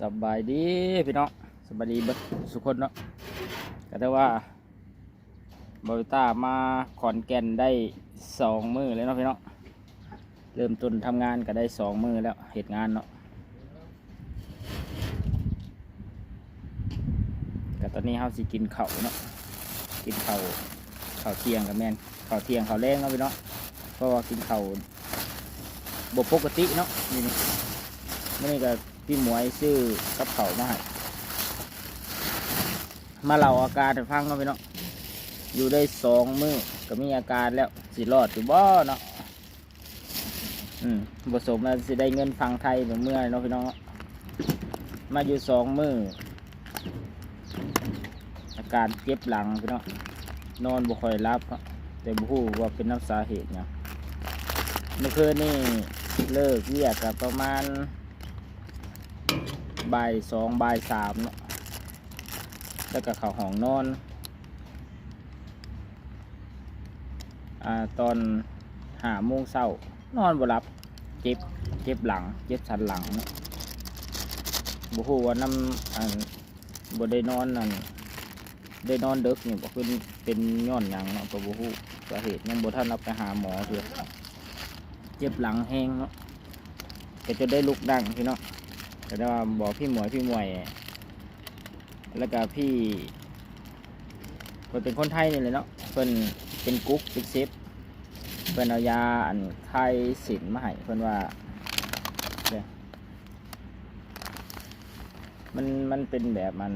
สบายดีพี่น้องสบายดีเบิดสุกคนเนาะก็ได้ว่าบริต้ามาขอนแก่นได้สองมือเลยเนาะพี่น้องเริ่มต้นทำงานก็ได้สองมือแล้วเหตุงานเนาะก็ตอนนี้เฮาสิกินเข้าเนาะกินเข้าวข้าเที่ยงกับแม่นข้าเที่ยงเข้าแรงเนาะพี่น้องเพราะว่ากินเข้าวบ่ปกติเนาะนี่นี่ได้ก็ พี่หมวยซื้อกับข้ามาให้มาเล่าอาการให้ฟังเนาะพี่น้องอยู่ได้สองมื้อก็มีอาการแล้วสิรอดอยู่บ่เนาะอืมผสมแล้วสิได้เงินฟังไทยเหมือนเมื่อเนาะพี่น้องมาอยู่สองมื้ออาการเจ็บหลังพี่น้องนอนบ่ค่อยรับเนาะแต่บ่ฮู้ว่าเป็นน้ำสาเหตุหยังเมื่อคืนนี่เลิกเวียกกับประมาณ บายสองบายสามเนาะแล้วก็เข้าห้องนอนอ่าตอนหาโมงเช้านอนบ่หลับเจ็บเจ็บหลังเจ็บสันหลังเนาะบ่ฮู้ว่าน้ำอันบ่ได้นอนนั่นได้นอนเดึกนี่บ่คือเป็นย้อนหยังเนาะก็บ่ฮู้สาเหตุยังบ่ทันรับไปหาหมอเถื่อเจ็บหลังแห้งเนาะก็จะได้ลุกดังพี่เนาะ แต่ว่าบอกพี่หมวยพี่หมวย แล้วก็พี่เพิ่นเป็นคนไทยนี่เลยเนาะเพิ่นเป็นกุ๊กเป็นเซฟเพิ่นเอายาอันไข้สินมาให้เพิ่นว่าเนี่ยมันมันเป็นแบบมัน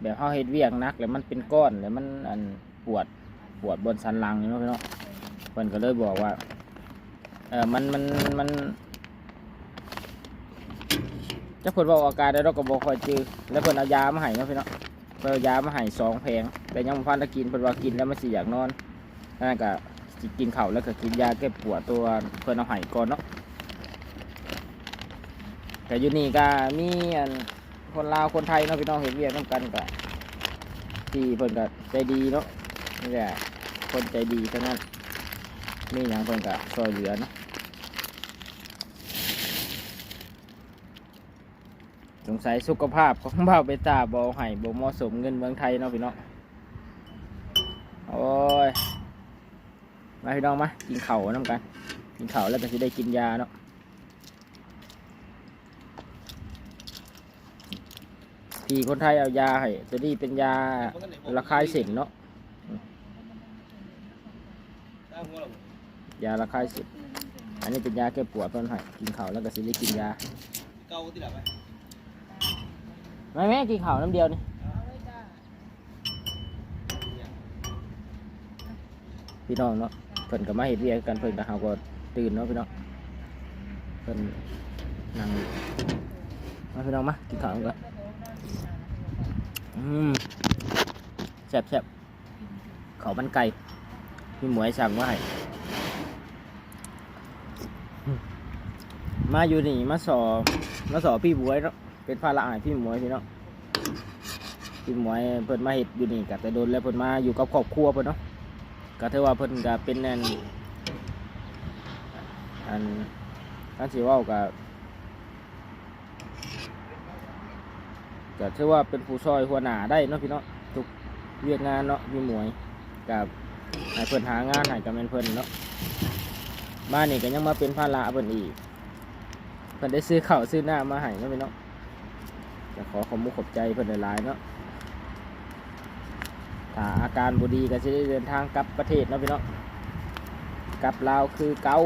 แบบเฮาเฮ็ดเวียกนักแล้วมันเป็นก้อนแล้วมันอันปวดปวดบนสันหลังนี่เนาะพี่เนาะเพิ่นก็เลยบอกว่าเออมันมันมัน จะเพิ่นบอกอาการได้เราก็บอกคอยจือแล้วเพิ่นเอายามาให้เนาะพี่เนาะเพิ่นเอายามาให้สองแผงแต่ยังบ่พันได้กินเพิ่นว่ากินแล้วมันสิอยากนอนนั่นก็สิกินข้าวแล้วก็กินยาแก้ปวดตัวเพิ่นเอาให้ก่อนเนาะแต่อยู่นี่ก็มีอันคนลาวคนไทยเนาะพี่น้องเห็นเวียกน้ำกันก็ที่เพิ่นก็ใจดีเนาะนี่แหละคนใจดีเทั้งนั้นมีหยังเพิ่นก็ช่วยเหลือเนาะ สงสัยสุขภาพของบ่าวเบต้าบอให้บ่เหมาะสมเงินเมืองไทยเนาะพี่น้องโอ้ยมาพี่น้องมากินเข้าน้ำกัน กินเข้าแล้วก็จะได้กินยาเนาะพี่คนไทยเอายาให้ตัวนี้เป็นยาระคายเส้นเนาะยาระคายเส้นอันนี้เป็นยาแก้ปวดเพิ่นให้กินเข้าแล้วก็สิได้กินยาเกาที่ไหนไป แม่แม่กินข้าวน้ำเดียวนี่พี่น้องเนาะเพิ่นก็มาเห็นเวียกกันเพิ่นก็เฮาก็ตื่นเนาะพี่น้องเพิ่นนั่งมาพี่น้องมากินข้าวกันอืมแซ่บแซ่บข้าวมันไก่พี่หมวยสั่งมาให้อืมมาอยู่นี่มาสอมาสอพี่บวยเนาะ เป็นภาระให้พี่หมวยพี่เนาะพี่หมวยเพิ่นมาเฮ็ดอยู่นี่ก็แต่โดนแล้วเพิ่นมาอยู่กับครอบครัวเพิ่นเนาะก็ถือว่าเพิ่นก็เป็นอันอันการสิว้าก็ก็ถือว่าเป็นผู้ช่วยหัวหน้าได้เนาะพี่เนาะทุกเวียกงานเนาะพี่หมวยกับให้เพิ่นหางานให้กับแม่นเพิ่นเนาะมานี่ก็ยังมาเป็นภาระเพิ่นอีกเพิ่นได้ซื้อข้าวซื้อหน้ำมาให้เนาะพี่เนาะ จะขอขอบมุกขอบใจเพื่อนหลายๆเนาะถ้าอาการบุดีก็จะได้เดินทางกลับประเทศเนาะพี่เนาะกลับลาวคือเกา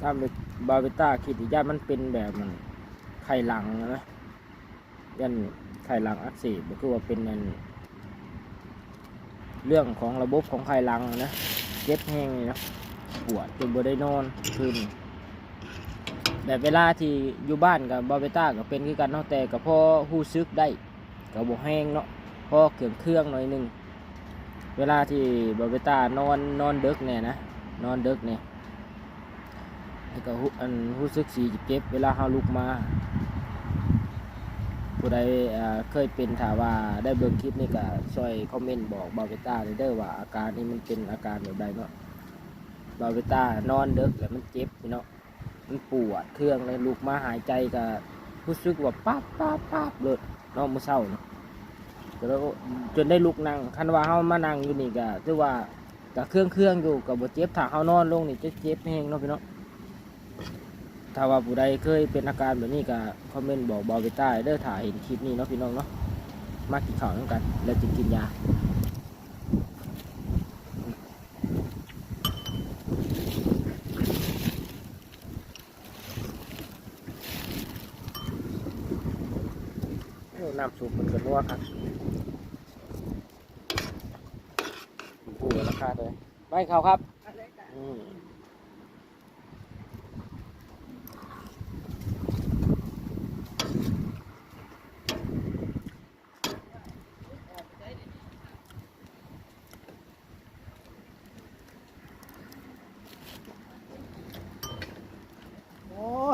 ตาบาเบต้าคิดย่ามันเป็นแบบมันไข่หลังนะยันไข่หลังอักเสบก็คือว่าเป็นอัน เรื่องของระบบของไข่ลังนะเจ็บแห้งนี่นะปวดจนบ่ได้นอนคืนแบบเวลาที่อยู่บ้านกับบาเบต้าก็เป็นคือกันเนาะแต่ก็พอฮู้ซึกได้ก็บ่แห้งเนาะพ่อเครื่องเครื่องหน่อยหนึงเวลาที่บาเบต้านอนนอนดึกเนี่ยนะนอนดึกเนี่ยแล้วก็อันฮู้ซึกสีเจ็บเวลาเฮาลุกมา ผู้ใดเคยเป็นถามว่าได้เบิ่งคลิปนี่ก็ช่วยคอมเมนต์บอกบาเวต้าเด้อว่าอาการนี้มันเป็นอาการแบบใดเนาะบาเวต้านอนเด็กแล้วมันเจ็บเนาะมันปวดเครื่องเลยลุกมาหายใจก็รู้สึกว่าป๊าบป๊าบป๊าบเลยเนาะมื้อเช้านี่ก็แล้วจนได้ลุกนั่งคันว่าเฮามานั่งอยู่นี่ก็ถือว่าก็เครื่องเครื่องอยู่ก็บ่เจ็บถ้าเฮานอนลงนี่จะเจ็บแฮงเนาะพี่เนาะ ถ้าว่าผู้ใดเคยเป็นอาการแบบนี้ก็คอมเมนต์บอกบอไปใต้เด้อถ่ายเห็นคลิปนี้เนาะพี่น้องเนาะมากินข้าวน้ำกัน แล้วจึงกินยาน้ำซุปมันก็นัวครับปูราคาเลยไม่เขาครับ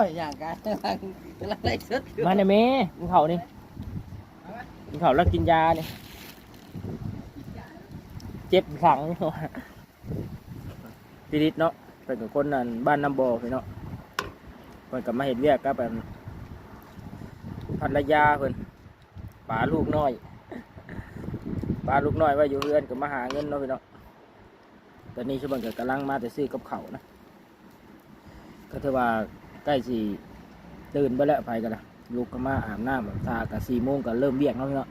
ยอย่างกันกำลังกำลังไล่สดอยู่มาเนี่ยเมกินข้าวนี่กินข้าวแล้วกินยาเนี่ยเจ็บหลังดิดิดเนาะเป็นกับคนนั่นบ้านน้ำบ่อพี่เนาะเพิ่นกลับมาเห็ดเวียกกับแบบภรรยาเพิ่นป๋าลูกน้อยป๋าลูกน้อยว่าอยู่เรือนก็มาหาเงินเนาะพี่เนาะตอนนี้ชาวบ้านก็กำลังมาแต่ซื้อกับเขาวนะ ก็ถือว่า ใกล้สิตื่นไปแล้วไปกันละลูกก็มาอาบน้ำทากับสี่โมงก็เริ่มเบียกแล้วพี่เนาะ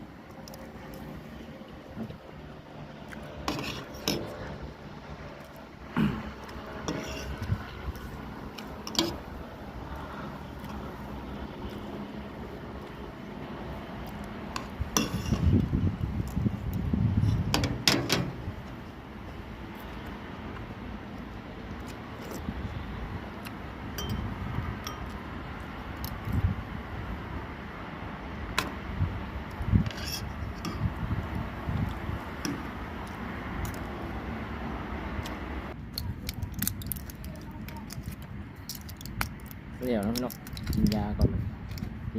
เดี๋ยวนะพี่น้องกินยาก่อน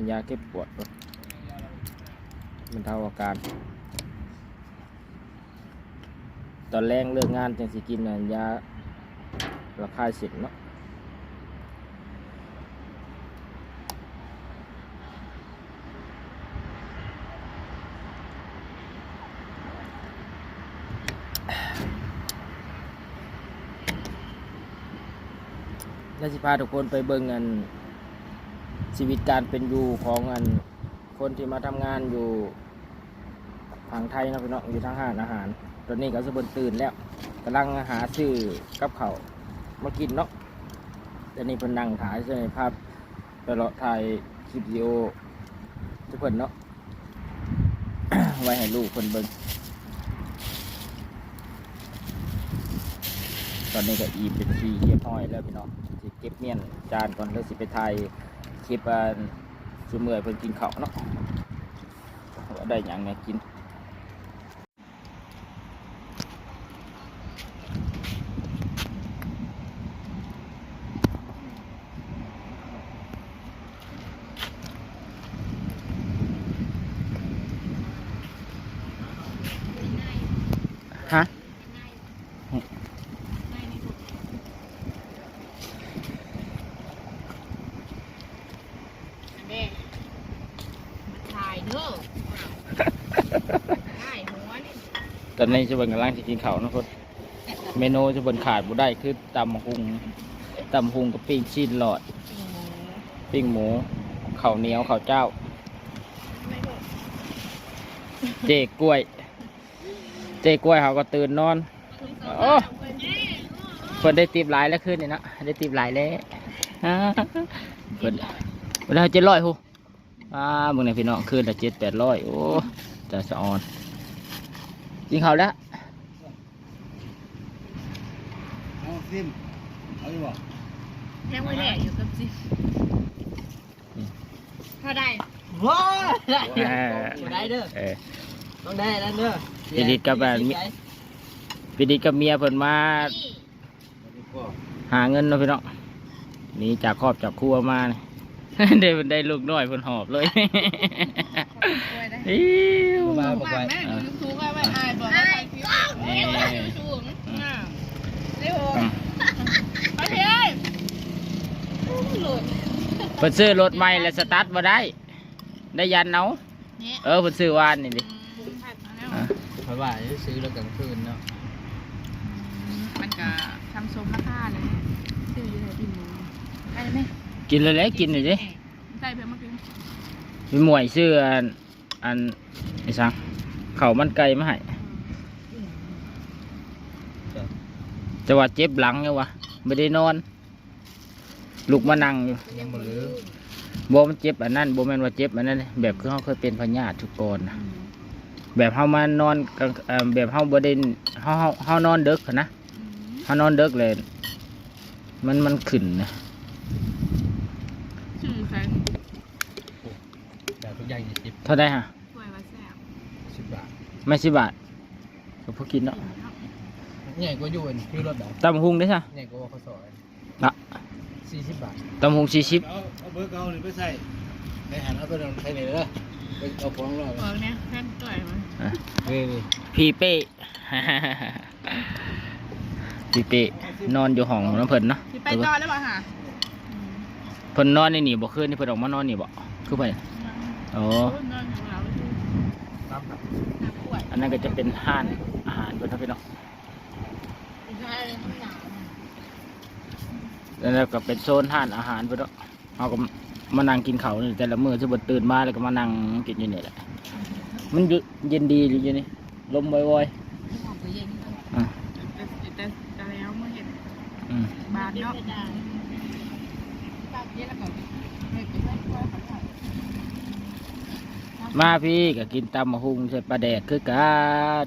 กินยาแก้ปวดมันเท่าอาการ ตอนแรกเลิกงานจังสิกินน่ะยาระคายเสินเนาะแล้วสิพาทุกคนไปเบิ่งอัน ชีวิตการเป็นอยู่ของอันคนที่มาทำงานอยู่ทางไทยนะพี่น้องอยู่ทางห้านอาหาร ตอนนี้ก็สมบูรณ์ตื่นแล้วกำลังหาซื้อกับเขามากินเนาะตอนนี้เพิ่นนั่งถ่ายใช่ไหมภาพไปเลาะถ่ายคลิปวิดีโอทุกคนเนาะไว้ให้ลูกเพิ่นเบิ่งตอนนี้ก็อีเป็นทีเรียบร้อยแล้วพี่น้อง สิเก็บเมียนจานก่อนแล้วสิไปไทยคลิปอันสุเมื่อยเพิ่นกินข้าวเนาะได้อย่างไงกิน ฮะ อันนี้มันถ่ายเด้อถ่ายหัวนี่ ตอนนี้จะเบิ่งกำลังจะกินข้าวนะคนเมนูจะเบิ่งขาดบ่ได้คือตำหุงตำหุงกับปิ้งชีสหลอด ปิ้งหมูข้าวเหนียวข้าวเจ้า เจ๊กล้วย เจ๊กล้วยเขาก็ตื่นนอนโอ้เพิ่นได้ตีบหลายแล้วขึ้นนี่นะได้ตีบหลายแล้วเพิ่นเวลาเจ็ดร้อยหูอ่ามึงในพี่น้องขึ้นละเจ็ดแปดร้อยโอ้จะสะออน กินข้าวแล้วเอาซิมเอาอยู่บ่แทงไว้แหละอยู่กับจิถ้าได้ว้าได้ได้เด้อเออต้องได้นั่นเด้อพี่ดิดกับแบบนี้พี่ดิดกับเมียเพิ่นมานี่หาเงินเนาะพี่น้องหนี่จากครอบจากครัวมานี่ได้ได้ลูกน้อยเพิ่นหอบเลยขช่วยได้อิ๊วมามาบอกไว้ คิดเอ้ยยูทูบอ่าเร็วอืมไปเฮ้ยหลุดเพิ่นซื้อรถใหม่แล้วสตาร์ทบ่ได้ ได้ยันเอาเนี่ยเออเพิ่นซื้อวานนี่ดิอะเพราะว่าจะซื้อแล้วกลางคืนเนาะมันก็ทำสมราคาเลยซื้ออยู่ไหนพี่หมูไปไหมกินเลยแหละกินเลยดิใส่เพิ่มมากินมีหมวยซื้ออันอันไอ้สังข้าวมันไก่มาให้ แต่ว่าเจ็บหลังอยู่วะไม่ได้นอน ลุกมานั่งอยู่ยังบ่ลือบ่มันเจ็บอันนั้นบ่แม่นว่าเจ็บอันนั้นเลยแบบคือเฮาเคยเป็นพญาธิทุกคนนะแบบเฮามานอนกลางเอ่อแบบเฮาบ่ได้เฮาเฮาเฮานอนดึกหั้นนะเฮานอนดึกเลย มันมันขึ้นนะชื่อแฟนแต่ทุกอย่างยี่สิบเท่าไดฮะช่วยมาแซ่บสิบบาท ไม่สิบบาทก็พอกินเนาะ ใหญ่กว่าอยู่อันคือรถดอกตำหุงได้ซะใหญ่กว่าข้าวซอยน่ะสี่สิบบาทตำหุง40เอาเอาเบอร์เก่าหรือไปใส่ไปหันเอาไปลงใส่เลยเด้อไปเอาของเราบอกเนี่ยแฟนต่อยมานี่นี่พี่เป้พี่เป้นอนอยู่ห้องน้ำเพิ่นเนาะที่ไปต่อแล้วป่ะฮะเพิ่นนอนในนี่บ่คืนนี่เพิ่นออกมานอนนี่บ่คือไปโอ้นอนอยู่แล้วตามครับหนักป่วยอันนั้นก็จะเป็นห้านอาหารเพิ่นเนาะพี่เนาะ ใช่ห้องหนาว แล้วก็เป็นโซนห้านอาหารเพิ่นเนาะเฮาก็มานั่งกินข้าวนี่แต่ละมื้อสิบ่ตื่นมาแล้วก็มานั่งกินอยู่นี่แหละ มันอยู่เย็นดีอยู่นี่ลมบ่อยห้องก็เย็นๆอะแต่แต่แต่แล้วเมื่อเห็นอืมบาทเนาะบาทเยอะแล้วก็ไม่เป็นไรก็ขนาดมาพี่ก็กินตำมะฮุงใส่ปลาแดกคือกัน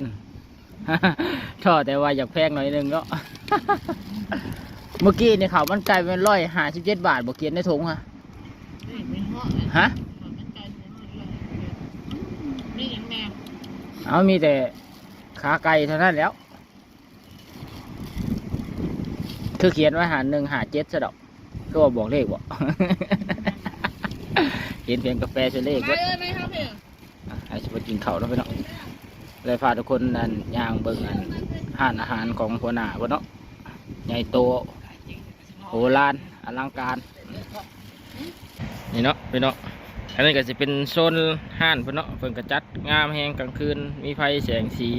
ท่อแต่ว่าอยากแพงหน่อยหนึงเนาะเมื่อกี้นี่ข้าวมันไก่เป็นร้อยห้าสิบเจ็ดบาทบ่เกียนในถุงฮะไม่เหาะฮะมันไกลไม่ยังแม่เอามีแต่ขาไก่เท่านั้นแล้ว คือเขียนไว้หาหนึ่งหาเจ็ดซะดอกก็ว่าบอกเลขบ่เห็นเพียงกาแฟเฉลขไปเว้ยเอ้ยไม่ครับพี่อะให้สมกินข้าวแล้วพี่น้อง เลยพาทุกคนนั่นย่างเบิ่งอันห้านอาหารของหัวหน้าพ่นเนาะใหญ่โตโหฬารอลังการนี่เนาะพี่น้องอันนี้ก็จะเป็นโซนห้านเพิ่นเนาะเพิ่นกระจัดงามแหงกลางคืนมีไฟแสงสี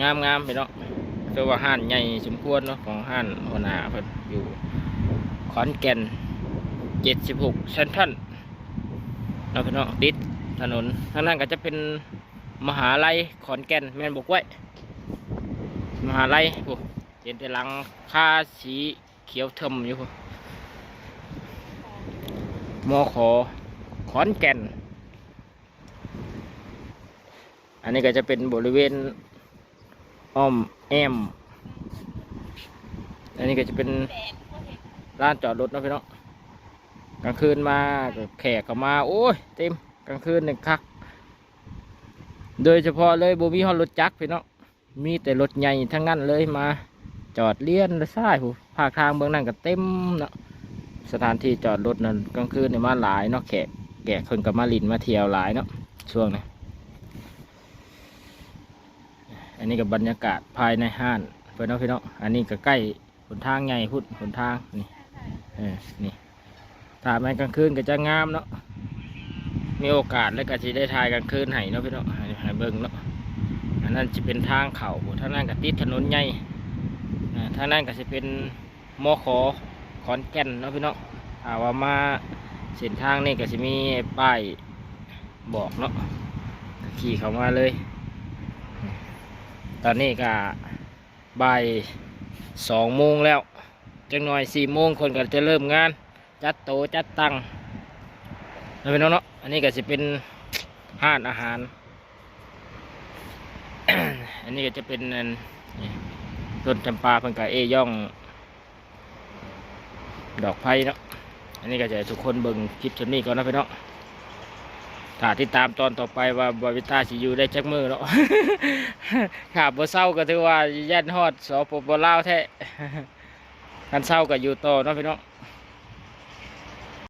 งามงามพี่น้องคือว่าห้านใหญ่สมควรเนาะของห้านหัวหน้าเพิ่นอยู่ขอนแก่นเจ็ดสิบหกเซนทรัลเนาะพี่น้องติดถนนทางนั้นก็จะเป็น มหาลัยขอนแก่นแม่นบอกไว้มหาลัยโอ้เห็นแต่หลังคาสีเขียวเทิมอยู่มอขอขอนแก่น อันนี้ก็จะเป็นบริเวณอ้อมแอม อันนี้ก็จะเป็นร้านจอดรถนะพี่น้องกลางคืนมาแขกเขามา โอ้ยเต็มกลางคืนหนึ่งคัก โดยเฉพาะเลยบ่มีฮอดรถจักรพี่น้องมีแต่รถใหญ่ทั้งนั้นเลยมา จอดเลี้ยนและซ้ายผู้ภาคทางเบื้องนั้นก็เต็มเนาะสถานที่จอดรถนั่นกลางคืนเนี่ยมาหลายเนาะแขกแขกคนกับมาลินมาเที่ยวหลายเนาะช่วงนี้อันนี้กับบรรยากาศภายในห้านเพื่อนเนาะพี่เนาะอันนี้ก็ใกล้หนทางใหญ่พุดหนทางนี่เออนี่ถ่ายมากลางคืนก็จะงามเนาะมีโอกาสแล้วก็จะได้ถ่ายกลางคืนให้เนาะพี่เนาะ ให้เบิ่งเนาะอันนั้นจะเป็นทางเขาทางนั้นก็ติดถนนใหญ่อ่าทางนั้นก็จะเป็นมอขอขอนแก่นเนาะพี่น้องถ้าว่ามาเส้นทางนี่ก็จะมีป้ายบอกเนาะขี่เข้ามาเลย ตอนนี้ก็บ่ายสองโมงแล้วจังหน่อยสี่โมงคนก็จะเริ่มงาน จัดโตะจัดตังเนาะพี่น้องเนาะอันนี้ก็จะเป็นห้านอาหาร อันนี้ก็จะเป็นต้นจำปาเพิ่นกับเอย่อง ดอกไผ่เนาะอันนี้ก็จะทุกคนเบิ่งคลิปชนนี้ก่อนนะพี่เนาะถ้าติดตามตอนต่อไปว่าบาวิต้าสิอยู่ได้จักมือเนาะขาบเศร้าก็ถือว่ายันฮอดสปปลาวแท้กันเศร้าก็อยู่ต่อเนาะพี่เนาะ